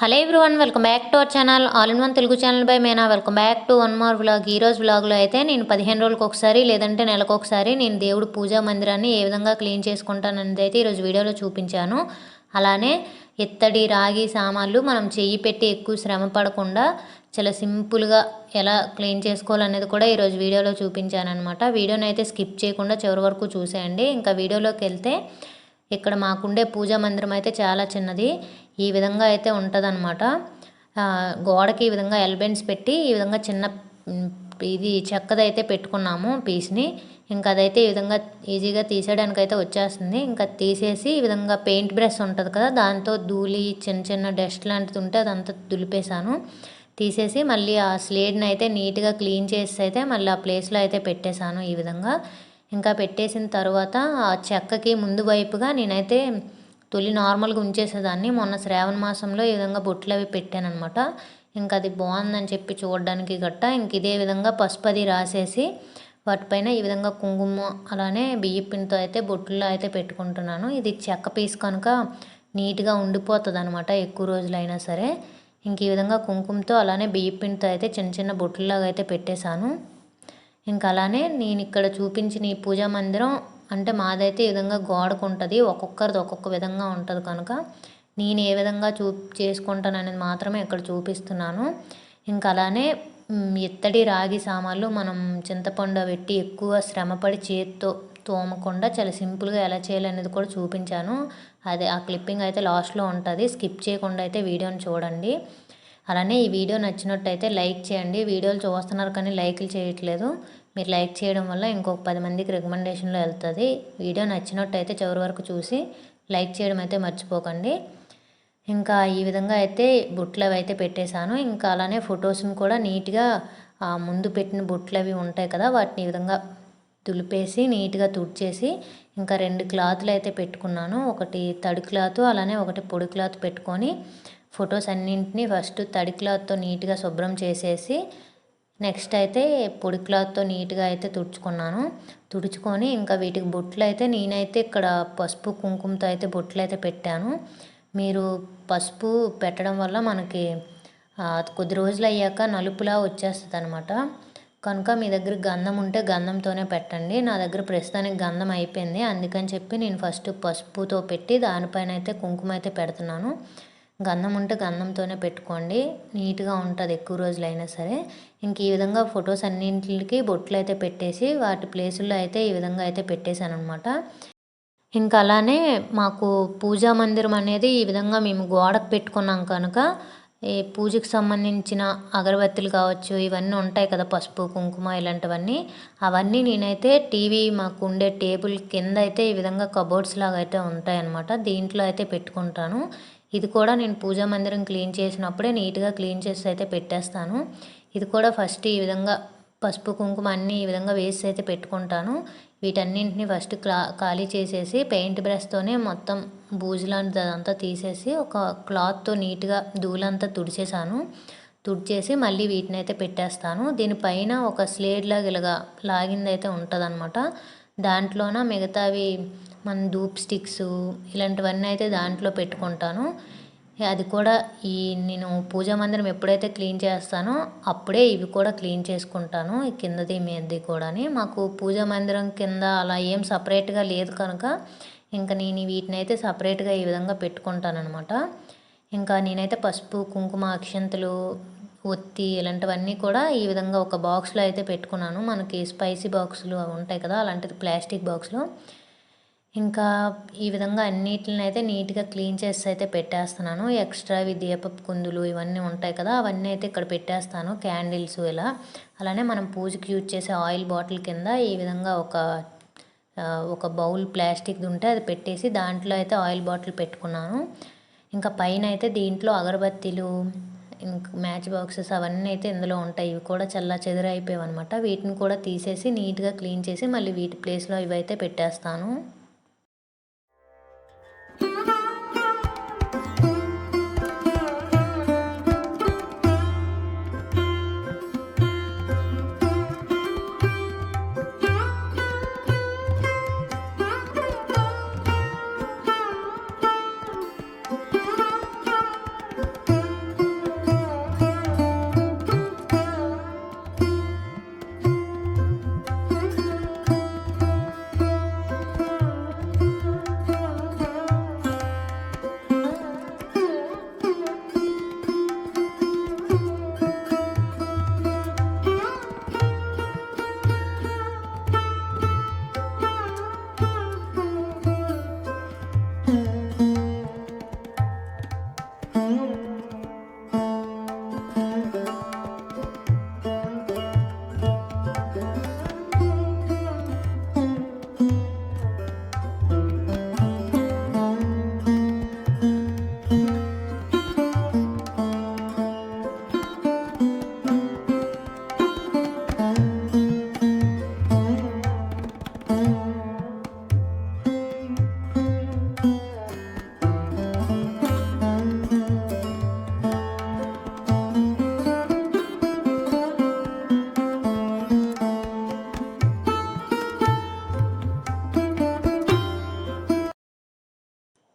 Hello everyone welcome back to our channel. All in one Telugu channel by Meena. Welcome back to one more vlog. ఈ రోజు వ్లాగ్లో అయితే నేను పదిహేను రోజులకు ఒకసారి లేదంటే నెలకు ఒకసారి నేను దేవుడు పూజా మందిరాన్ని ఏ విధంగా క్లీన్ చేసుకుంటాననేది అయితే ఈరోజు వీడియోలో చూపించాను. అలానే ఇత్తడి రాగి సామాన్లు మనం చెయ్యి పెట్టి ఎక్కువ శ్రమ పడకుండా చాలా సింపుల్గా ఎలా క్లీన్ చేసుకోవాలనేది కూడా ఈరోజు వీడియోలో చూపించాను అనమాట వీడియోని అయితే స్కిప్ చేయకుండా చివరి వరకు చూసేయండి. ఇంకా వీడియోలోకి వెళ్తే ఇక్కడ మాకుండే పూజా మందిరం అయితే చాలా చిన్నది. ఈ విధంగా అయితే ఉంటుందన్నమాట. గోడకి ఈ విధంగా ఎల్బెన్స్ పెట్టి ఈ విధంగా చిన్న ఇది చెక్కదైతే పెట్టుకున్నాము పీస్ని. ఇంకా అదైతే ఈ విధంగా ఈజీగా తీసేయడానికి అయితే వచ్చేస్తుంది. ఇంకా తీసేసి ఈ విధంగా పెయింట్ బ్రష్ ఉంటుంది కదా దాంతో ధూళి చిన్న చిన్న డస్ట్ లాంటిది ఉంటే అదంతా దులిపేశాను. తీసేసి మళ్ళీ ఆ స్లేడ్ని అయితే నీట్గా క్లీన్ చేసి అయితే మళ్ళీ ఆ ప్లేస్లో అయితే పెట్టేశాను ఈ విధంగా. ఇంకా పెట్టేసిన తర్వాత ఆ చెక్కకి ముందు వైపుగా నేనైతే తొలి నార్మల్గా ఉంచేసేదాన్ని. మొన్న శ్రావణ మాసంలో ఈ విధంగా బొట్లు అవి పెట్టానమాట ఇంకా అది బాగుందని చెప్పి చూడడానికి గట్ట ఇంక ఇదే విధంగా పసుపు అది రాసేసి వాటిపైన ఈ విధంగా కుంకుమ అలానే బియ్యపిండితో అయితే బొట్టుల్లో అయితే పెట్టుకుంటున్నాను. ఇది చెక్క పీస్ కనుక నీట్గా ఉండిపోతుంది అనమాట ఎక్కువ రోజులైనా సరే. ఇంక ఈ విధంగా కుంకుమతో అలానే బియ్యపిండితో అయితే చిన్న చిన్న బొట్టులాగా అయితే పెట్టేశాను. ఇంకా అలానే నేను ఇక్కడ చూపించిన ఈ పూజా మందిరం అంటే మాదైతే ఈ విధంగా గోడకు ఉంటుంది ఒక్కొక్కరిది ఒక్కొక్క విధంగా ఉంటుంది కనుక. నేను ఏ విధంగా చూ చేసుకుంటాననేది మాత్రమే ఇక్కడ చూపిస్తున్నాను. ఇంకా అలానే ఇత్తడి రాగి సామాన్లు మనం చింతపండు పెట్టి ఎక్కువ శ్రమపడి చేత్తో తోమకుండా చాలా సింపుల్గా ఎలా చేయాలనేది కూడా చూపించాను. అదే ఆ క్లిప్పింగ్ అయితే లాస్ట్లో ఉంటుంది. స్కిప్ చేయకుండా అయితే వీడియోని చూడండి. అలానే ఈ వీడియో నచ్చినట్టయితే లైక్ చేయండి. వీడియోలు చూస్తున్నారు కానీ లైక్లు చేయట్లేదు. మీరు లైక్ చేయడం వల్ల ఇంకొక పది మందికి రికమెండేషన్లో వెళ్తుంది. వీడియో నచ్చినట్టయితే చివరి వరకు చూసి లైక్ చేయడం అయితే మర్చిపోకండి. ఇంకా ఈ విధంగా అయితే బుట్లు అవి అయితే పెట్టేశాను. ఇంకా అలానే ఫొటోస్ని కూడా నీట్గా ముందు పెట్టిన బుట్లు అవి ఉంటాయి కదా వాటిని ఈ విధంగా తులిపేసి నీట్గా తుడిచేసి ఇంకా రెండు క్లాత్లు అయితే పెట్టుకున్నాను. ఒకటి తడి క్లాత్ అలానే ఒకటి పొడి క్లాత్ పెట్టుకొని ఫొటోస్ అన్నింటినీ ఫస్ట్ తడి క్లాత్తో నీట్గా శుభ్రం చేసేసి నెక్స్ట్ అయితే పొడి క్లాత్తో నీట్గా అయితే తుడుచుకున్నాను. తుడుచుకొని ఇంకా వీటికి బొట్లు అయితే నేనైతే ఇక్కడ పసుపు కుంకుమతో అయితే బొట్లు అయితే పెట్టాను. మీరు పసుపు పెట్టడం వల్ల మనకి కొద్ది రోజులు అయ్యాక నలుపులా వచ్చేస్తుంది అనమాట కనుక మీ దగ్గర గంధం ఉంటే గంధంతోనే పెట్టండి. నా దగ్గర ప్రస్తుతానికి గంధం అయిపోయింది. అందుకని చెప్పి నేను ఫస్ట్ పసుపుతో పెట్టి దానిపైన అయితే కుంకుమ అయితే పెడుతున్నాను. గంధం ఉంటే గంధంతోనే పెట్టుకోండి. నీట్గా ఉంటుంది ఎక్కువ రోజులు అయినా సరే. ఇంక ఈ విధంగా ఫొటోస్ అన్నింటికి బొట్లు అయితే పెట్టేసి వాటి ప్లేసుల్లో అయితే ఈ విధంగా అయితే పెట్టేశాను అనమాట ఇంకా అలానే మాకు పూజా మందిరం అనేది ఈ విధంగా మేము గోడకు పెట్టుకున్నాం కనుక ఈ పూజకు సంబంధించిన అగరబత్తులు కావచ్చు ఇవన్నీ ఉంటాయి కదా పసుపు కుంకుమ ఇలాంటివన్నీ. అవన్నీ నేనైతే టీవీ మాకు ఉండే టేబుల్ కింద అయితే ఈ విధంగా కబోర్డ్స్ లాగా అయితే ఉంటాయి అన్నమాట దీంట్లో అయితే పెట్టుకుంటాను. ఇది కూడా నేను పూజా మందిరం క్లీన్ చేసినప్పుడే నీట్గా క్లీన్ చేసి అయితే పెట్టేస్తాను. ఇది కూడా ఫస్ట్ ఈ విధంగా పసుపు కుంకుమ అన్నీ ఈ విధంగా వేసి అయితే పెట్టుకుంటాను. వీటన్నింటిని ఫస్ట్ క్లా ఖాళీ చేసేసి పెయింట్ బ్రష్తోనే మొత్తం బూజులాంటిది అదంతా తీసేసి ఒక క్లాత్తో నీట్గా ధూళంతా తుడిచేసాను. తుడిచేసి మళ్ళీ వీటిని అయితే పెట్టేస్తాను. దీనిపైన ఒక స్లేడ్ లాగా ఇలాగా లాగిందైతే అయితే దాంట్లోన మిగతావి మన ధూప్ స్టిక్స్ ఇలాంటివన్నీ అయితే దాంట్లో పెట్టుకుంటాను. అది కూడా ఈ నేను పూజా మందిరం ఎప్పుడైతే క్లీన్ చేస్తానో అప్పుడే ఇవి కూడా క్లీన్ చేసుకుంటాను ఈ కిందది మీదది కూడాని. మాకు పూజా మందిరం కింద అలా ఏం సపరేట్గా లేదు కనుక ఇంకా నేను వీటిని అయితే సపరేట్గా ఈ విధంగా పెట్టుకుంటాను అనమాట ఇంకా నేనైతే పసుపు కుంకుమ అక్షంతలు ఒత్తి ఇలాంటివన్నీ కూడా ఈ విధంగా ఒక బాక్స్లో అయితే పెట్టుకున్నాను. మనకి స్పైసీ బాక్సులు అవి ఉంటాయి కదా అలాంటిది ప్లాస్టిక్ బాక్స్లో. ఇంకా ఈ విధంగా అన్నిటిని అయితే నీట్గా క్లీన్ చేసి అయితే పెట్టేస్తున్నాను. ఎక్స్ట్రావి దీపపు కుందులు ఇవన్నీ ఉంటాయి కదా అవన్నీ అయితే ఇక్కడ పెట్టేస్తాను క్యాండిల్స్ ఇలా. అలానే మనం పూజకి యూజ్ చేసే ఆయిల్ బాటిల్ కింద ఈ విధంగా ఒక ఒక బౌల్ ప్లాస్టిక్ది ఉంటే అది పెట్టేసి దాంట్లో అయితే ఆయిల్ బాటిల్ పెట్టుకున్నాను. ఇంకా పైన అయితే దీంట్లో అగరబత్తీలు ఇంకా మ్యాచ్ బాక్సెస్ అవన్నీ అయితే ఇందులో ఉంటాయి. ఇవి కూడా చల్లా చెదరు అనమాట వీటిని కూడా తీసేసి నీట్గా క్లీన్ చేసి మళ్ళీ వీటి ప్లేస్లో ఇవైతే పెట్టేస్తాను.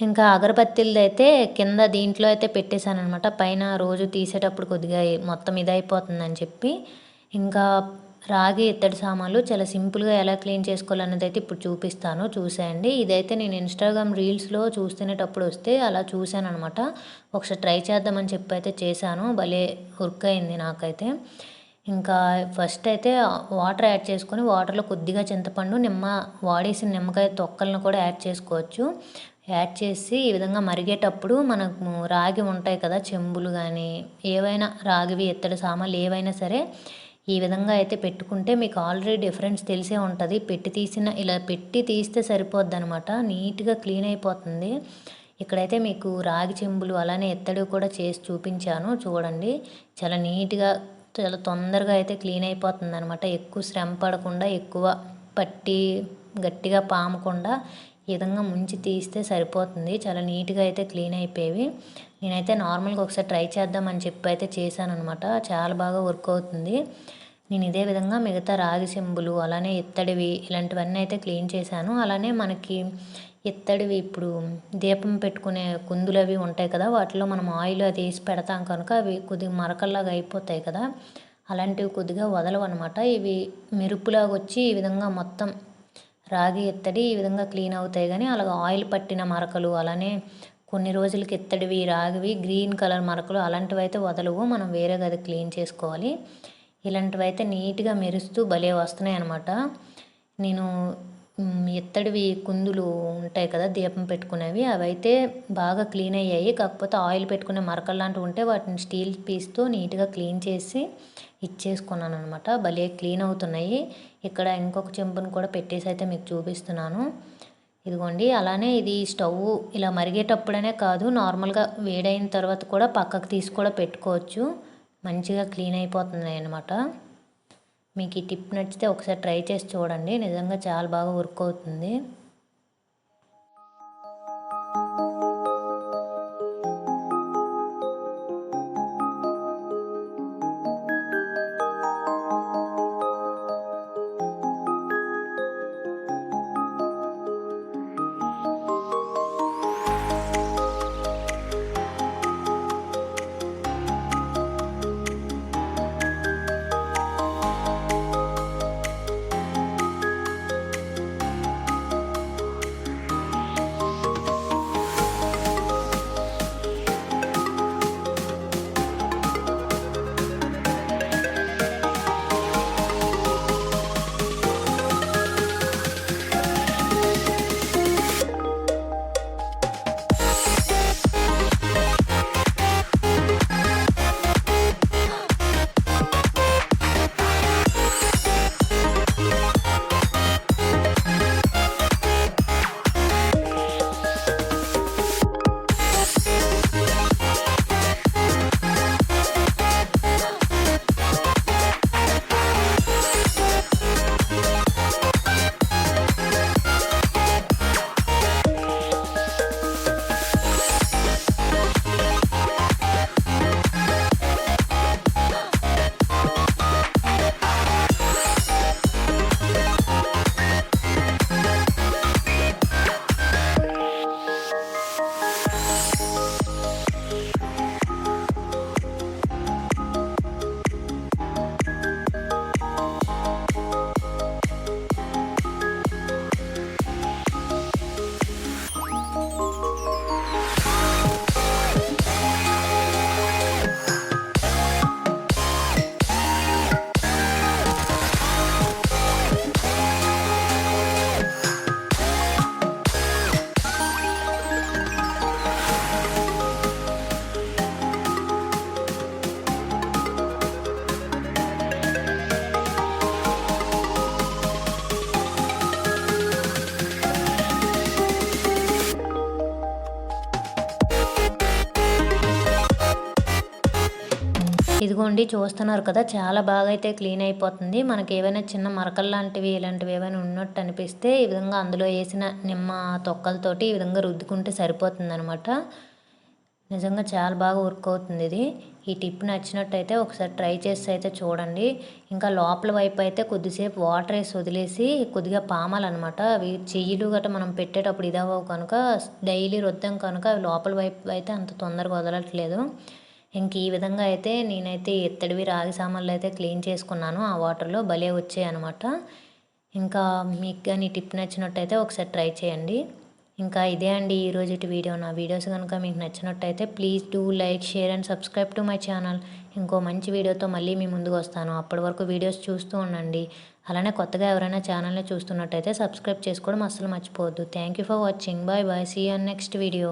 ఇంకా అగరబత్తీలది అయితే కింద దీంట్లో అయితే పెట్టేశాను అనమాట పైన రోజు తీసేటప్పుడు కొద్దిగా మొత్తం ఇదైపోతుందని చెప్పి. ఇంకా రాగి ఇత్తడి సామాన్లు చాలా సింపుల్గా ఎలా క్లీన్ చేసుకోవాలనేది అయితే ఇప్పుడు చూపిస్తాను. చూసేయండి. ఇదైతే నేను ఇన్స్టాగ్రామ్ రీల్స్లో చూస్తునేటప్పుడు వస్తే అలా చూశాను అనమాట ఒకసారి ట్రై చేద్దామని చెప్పి అయితే చేశాను. భలే వర్క్ అయింది నాకైతే. ఇంకా ఫస్ట్ అయితే వాటర్ యాడ్ చేసుకొని వాటర్లో కొద్దిగా చింతపండు నిమ్మ వాడేసిన నిమ్మకాయ తొక్కలను కూడా యాడ్ చేసుకోవచ్చు. యాడ్ చేసి ఈ విధంగా మరిగేటప్పుడు మనకు రాగి ఉంటాయి కదా చెంబులు కానీ ఏవైనా రాగివి ఎత్తడి సామాన్లు ఏవైనా సరే ఈ విధంగా అయితే పెట్టుకుంటే మీకు ఆల్రెడీ డిఫరెన్స్ తెలిసే ఉంటుంది. పెట్టి తీసిన ఇలా పెట్టి తీస్తే సరిపోద్ది అనమాట నీట్గా క్లీన్ అయిపోతుంది. ఇక్కడైతే మీకు రాగి చెంబులు అలానే ఎత్తడి కూడా చేసి చూపించాను చూడండి. చాలా నీట్గా చాలా తొందరగా అయితే క్లీన్ అయిపోతుంది అనమాట ఎక్కువ శ్రమ పడకుండా ఎక్కువ పట్టి గట్టిగా పామకుండా ఈ విధంగా ముంచి తీస్తే సరిపోతుంది. చాలా నీట్గా అయితే క్లీన్ అయిపోయేవి. నేనైతే నార్మల్గా ఒకసారి ట్రై చేద్దామని చెప్పి అయితే చేశాను అనమాట చాలా బాగా వర్క్ అవుతుంది. నేను ఇదే విధంగా మిగతా రాగి చెంబులు అలానే ఇత్తడివి ఇలాంటివన్నీ అయితే క్లీన్ చేశాను. అలానే మనకి ఇత్తడివి ఇప్పుడు దీపం పెట్టుకునే కుందులు అవి ఉంటాయి కదా వాటిలో మనం ఆయిల్ అది వేసి పెడతాం కనుక అవి కొద్దిగా మరకల్లాగా అయిపోతాయి కదా అలాంటివి కొద్దిగా వదలవన్నమాట. ఇవి మెరుపులాగా వచ్చి ఈ విధంగా మొత్తం రాగి ఎత్తడి ఈ విధంగా క్లీన్ అవుతాయి. కానీ అలాగే ఆయిల్ పట్టిన మరకలు అలానే కొన్ని రోజులకి ఎత్తడివి రాగివి గ్రీన్ కలర్ మరకలు అలాంటివి అయితే వదలవు. మనం వేరే గది క్లీన్ చేసుకోవాలి. ఇలాంటివి అయితే నీట్గా మెరుస్తూ భలే వస్తున్నాయి అనమాట నేను ఎత్తడివి కుందులు ఉంటాయి కదా దీపం పెట్టుకునేవి అవైతే బాగా క్లీన్ అయ్యాయి. కాకపోతే ఆయిల్ పెట్టుకునే మరకలు లాంటివి ఉంటే వాటిని స్టీల్ పీస్తో నీట్గా క్లీన్ చేసి ఇచ్చేసుకున్నాను అనమాట భలే క్లీన్ అవుతున్నాయి. ఇక్కడ ఇంకొక చెంపును కూడా పెట్టేసి అయితే మీకు చూపిస్తున్నాను. ఇదిగోండి అలానే ఇది స్టవ్ ఇలా మరిగేటప్పుడనే కాదు నార్మల్గా వేడైన తర్వాత కూడా పక్కకు తీసి కూడా పెట్టుకోవచ్చు. మంచిగా క్లీన్ అయిపోతున్నాయి అనమాట మీకు ఈ టిప్ నచ్చితే ఒకసారి ట్రై చేసి చూడండి. నిజంగా చాలా బాగా వర్క్ అవుతుంది. ఇదిగోండి చూస్తున్నారు కదా చాలా బాగా అయితే క్లీన్ అయిపోతుంది. మనకి ఏవైనా చిన్న మరకలు లాంటివి ఇలాంటివి ఏమైనా ఉన్నట్టు అనిపిస్తే ఈ విధంగా అందులో వేసిన నిమ్మ తొక్కలతోటి ఈ విధంగా రుద్దుకుంటే సరిపోతుంది అనమాట నిజంగా చాలా బాగా వర్క్ అవుతుంది ఇది. ఈ టిప్ నచ్చినట్టయితే ఒకసారి ట్రై చేసి అయితే చూడండి. ఇంకా లోపల వైపు అయితే కొద్దిసేపు వాటర్ వేసి వదిలేసి కొద్దిగా పామాలన్నమాట. అవి చెయ్యిలు గట్రా మనం పెట్టేటప్పుడు ఇదవ్వవు కనుక డైలీ రుద్దాం కనుక అవి లోపల వైపు అయితే అంత తొందరగా వదలట్లేదు. ఇంక ఈ విధంగా అయితే నేనైతే ఇత్తడివి రాగి సామాన్లు అయితే క్లీన్ చేసుకున్నాను. ఆ వాటర్లో భలే వచ్చాయి అనమాట ఇంకా మీకు కానీ టిప్ నచ్చినట్టయితే ఒకసారి ట్రై చేయండి. ఇంకా ఇదే అండి ఈరోజు వీడియో. నా వీడియోస్ కనుక మీకు నచ్చినట్టయితే please do like share and subscribe to my channel. ఇంకో మంచి వీడియోతో మళ్ళీ మీ ముందుకు వస్తాను. అప్పటి వరకు వీడియోస్ చూస్తూ ఉండండి. అలానే కొత్తగా ఎవరైనా ఛానల్ని చూస్తున్నట్టయితే సబ్స్క్రైబ్ చేసుకోవడం అస్సలు మర్చిపోవద్దు. Thank you for watching bye bye see on next video